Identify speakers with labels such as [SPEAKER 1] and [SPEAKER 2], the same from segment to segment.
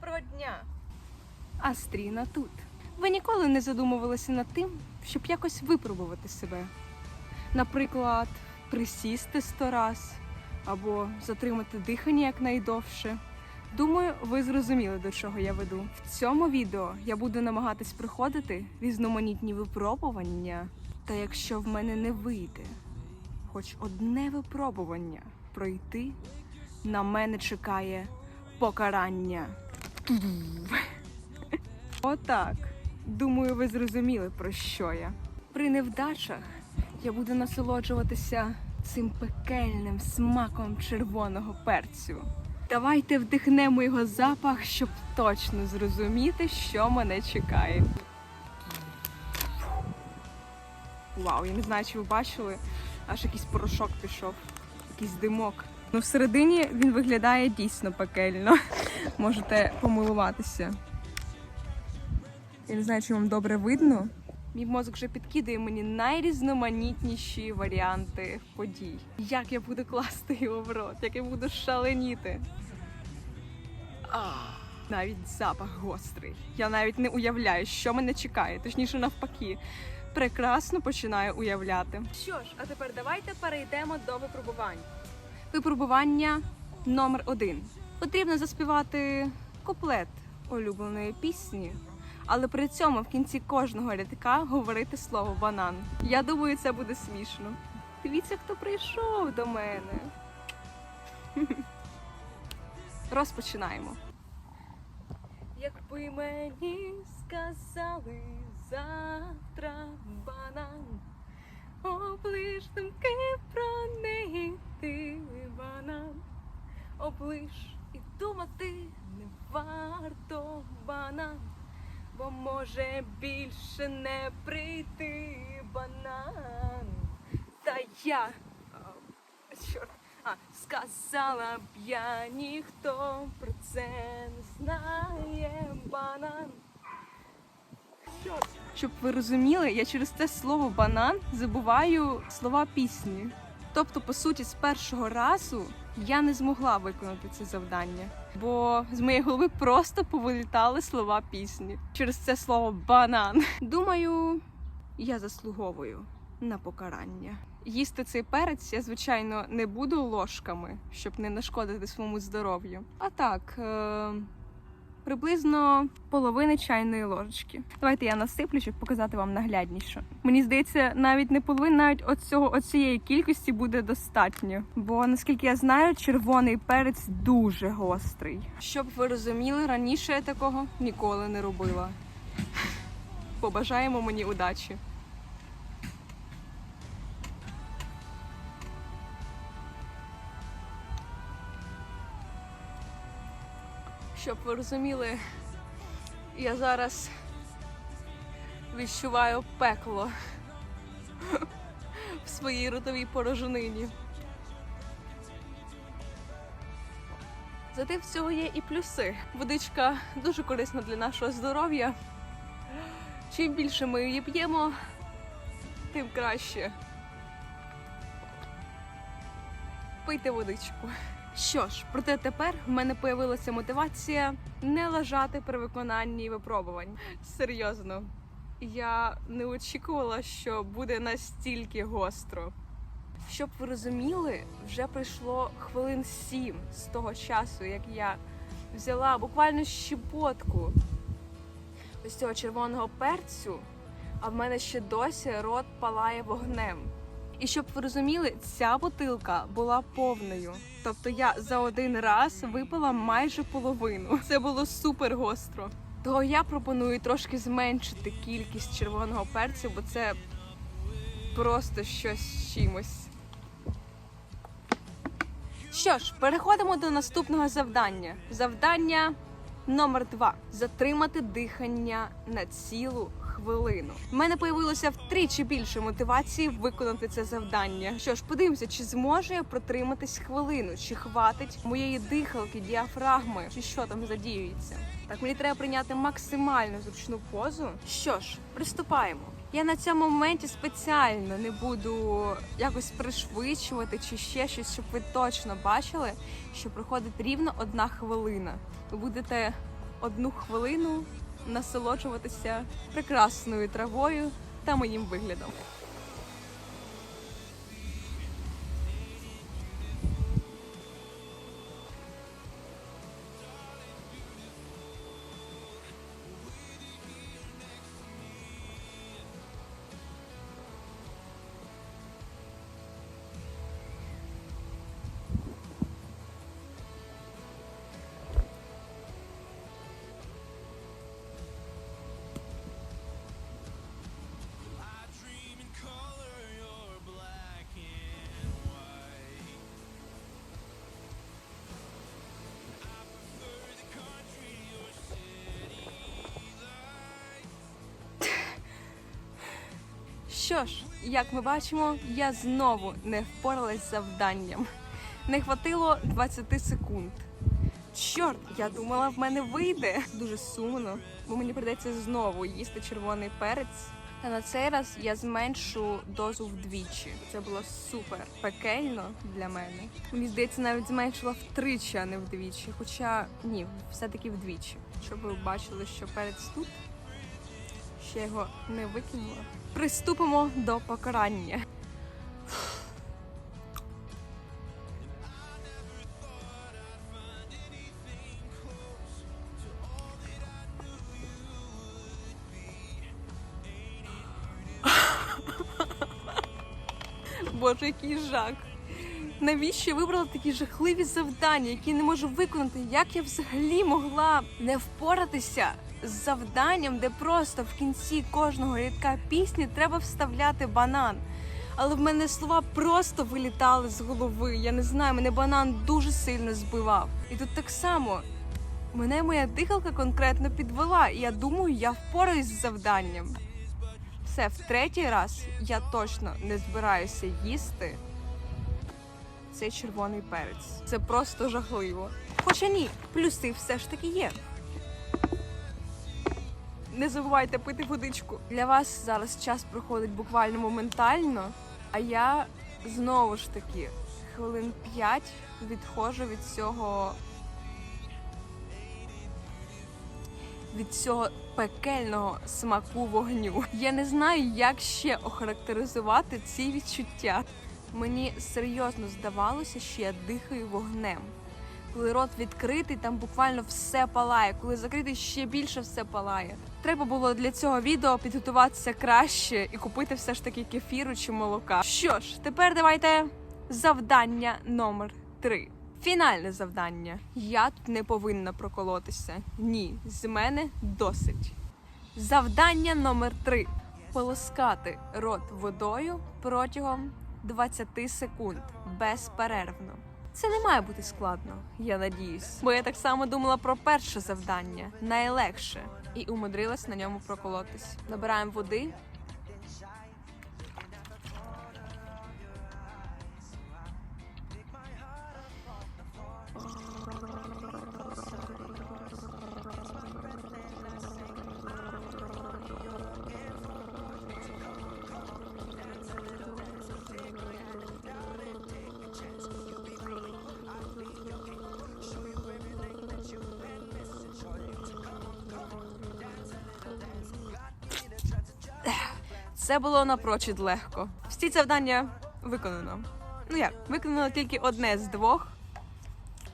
[SPEAKER 1] Доброго дня!
[SPEAKER 2] Астріна тут. Ви ніколи не задумувалися над тим, щоб якось випробувати себе. Наприклад, присісти сто раз або затримати дихання якнайдовше. Думаю, ви зрозуміли, до чого я веду. В цьому відео я буду намагатись проходити різноманітні випробування. Та якщо в мене не вийде хоч одне випробування пройти, на мене чекає покарання. Отак. Думаю, ви зрозуміли, про що я. При невдачах я буду насолоджуватися цим пекельним смаком червоного перцю. Давайте вдихнемо його запах, щоб точно зрозуміти, що мене чекає. Вау, я не знаю, чи ви бачили, аж якийсь порошок пішов, якийсь димок. Ну, всередині він виглядає дійсно пекельно. Можете помилуватися. Я не знаю, чи вам добре видно. Мій мозок вже підкидає мені найрізноманітніші варіанти подій. Як я буду класти його в рот, як я буду шаленіти. А, навіть запах гострий. Я навіть не уявляю, що мене чекає, точніше навпаки. Прекрасно починаю уявляти. Що ж, а тепер давайте перейдемо до випробувань. Випробування номер один. Потрібно заспівати куплет улюбленої пісні, але при цьому в кінці кожного рядка говорити слово банан. Я думаю, це буде смішно. Дивіться, хто прийшов до мене. Розпочинаємо. Якби мені сказали завтра банан, облиш думки про неї ти банан, облиш думати не варто банан, бо може більше не прийти банан. Та я чорт, а, сказала б я, ніхто про це не знає банан. Щоб ви розуміли, я через те слово банан забуваю слова пісні. Тобто, по суті, з першого разу я не змогла виконати це завдання, бо з моєї голови просто повилітали слова пісні через це слово банан. Думаю, я заслуговую на покарання. Їсти цей перець я, звичайно, не буду ложками, щоб не нашкодити своєму здоров'ю. А так, е- приблизно половини чайної ложечки. Давайте я насиплю, щоб показати вам наглядніше. Мені здається, навіть не половина, навіть от цього оцієї кількості буде достатньо. Бо наскільки я знаю, червоний перець дуже гострий. Щоб ви розуміли, раніше я такого ніколи не робила. Побажаємо мені удачі. Щоб ви розуміли, я зараз відчуваю пекло в своїй ротовій порожнині. Зате в цього є і плюси. Водичка дуже корисна для нашого здоров'я. Чим більше ми її п'ємо, тим краще. Пийте водичку. Що ж, проте тепер в мене появилася мотивація не лажати при виконанні випробувань. Серйозно, я не очікувала, що буде настільки гостро. Щоб ви розуміли, вже пройшло хвилин сім з того часу, як я взяла буквально щепотку ось цього червоного перцю, а в мене ще досі рот палає вогнем. І щоб ви розуміли, ця бутилка була повною. Тобто я за один раз випила майже половину. Це було супер гостро. Того я пропоную трошки зменшити кількість червоного перцю, бо це просто щось з чимось. Що ж, переходимо до наступного завдання. Завдання номер два: затримати дихання на цілу хвилину. У мене появилося втричі більше мотивації виконати це завдання. Що ж, подивимося, чи зможу я протриматись хвилину, чи хватить моєї дихалки, діафрагми, чи що там задіюється. Так, мені треба прийняти максимально зручну позу. Що ж, приступаємо. Я на цьому моменті спеціально не буду якось пришвидшувати чи ще щось, щоб ви точно бачили, що проходить рівно одна хвилина. Ви будете одну хвилину насолоджуватися прекрасною травою та моїм виглядом. Що ж, як ми бачимо, я знову не впоралась з завданням. Не хватило 20 секунд. Чорт, я думала, в мене вийде. Дуже сумно, бо мені прийдеться знову їсти червоний перець. Та на цей раз я зменшу дозу вдвічі. Це було супер пекельно для мене. Мені здається, навіть зменшила втричі, а не вдвічі. Хоча ні, все-таки вдвічі. Щоб ви бачили, що перець тут, ще його не викинула. Приступимо до покарання. Боже, який жах. Навіщо я вибрала такі жахливі завдання, які не можу виконати? Як я взагалі могла не впоратися з завданням, де просто в кінці кожного рядка пісні треба вставляти банан? Але в мене слова просто вилітали з голови. Я не знаю, мене банан дуже сильно збивав. І тут так само мене моя дихалка конкретно підвела, і я думаю, я впораюсь з завданням. Все, в третій раз я точно не збираюся їсти цей червоний перець. Це просто жахливо. Хоча ні, плюси все ж таки є. Не забувайте пити водичку. Для вас зараз час проходить буквально моментально, а я знову ж таки хвилин 5 відходжу від цього. Від цього пекельного смаку вогню. Я не знаю, як ще охарактеризувати ці відчуття. Мені серйозно здавалося, що я дихаю вогнем. Коли рот відкритий, там буквально все палає. Коли закритий, ще більше все палає. Треба було для цього відео підготуватися краще і купити все ж таки кефіру чи молока. Що ж, тепер давайте завдання номер 3 Фінальне завдання. Я тут не повинна проколотися. Ні, з мене досить. Завдання номер 3 полоскати рот водою протягом 20 секунд безперервно. Це не має бути складно, я надіюсь. Бо я так само думала про перше завдання, найлегше, і умудрилась на ньому проколотись. Набираємо води. Це було напрочуд легко. Всі завдання виконано. Ну як, виконано тільки одне з двох.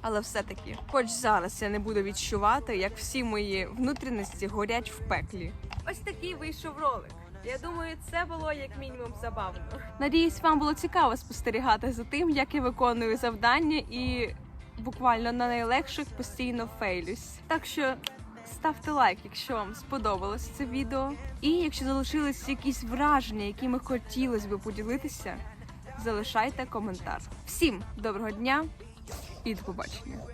[SPEAKER 2] Але все-таки, хоч зараз я не буду відчувати, як всі мої внутрішності горять в пеклі. Ось такий вийшов ролик. Я думаю, це було як мінімум забавно. Надіюсь, вам було цікаво спостерігати за тим, як я виконую завдання і буквально на найлегших постійно фейлюсь. Так що ставте лайк, якщо вам сподобалось це відео. І якщо залишились якісь враження, якими хотілося би поділитися, залишайте коментар. Всім доброго дня і до побачення!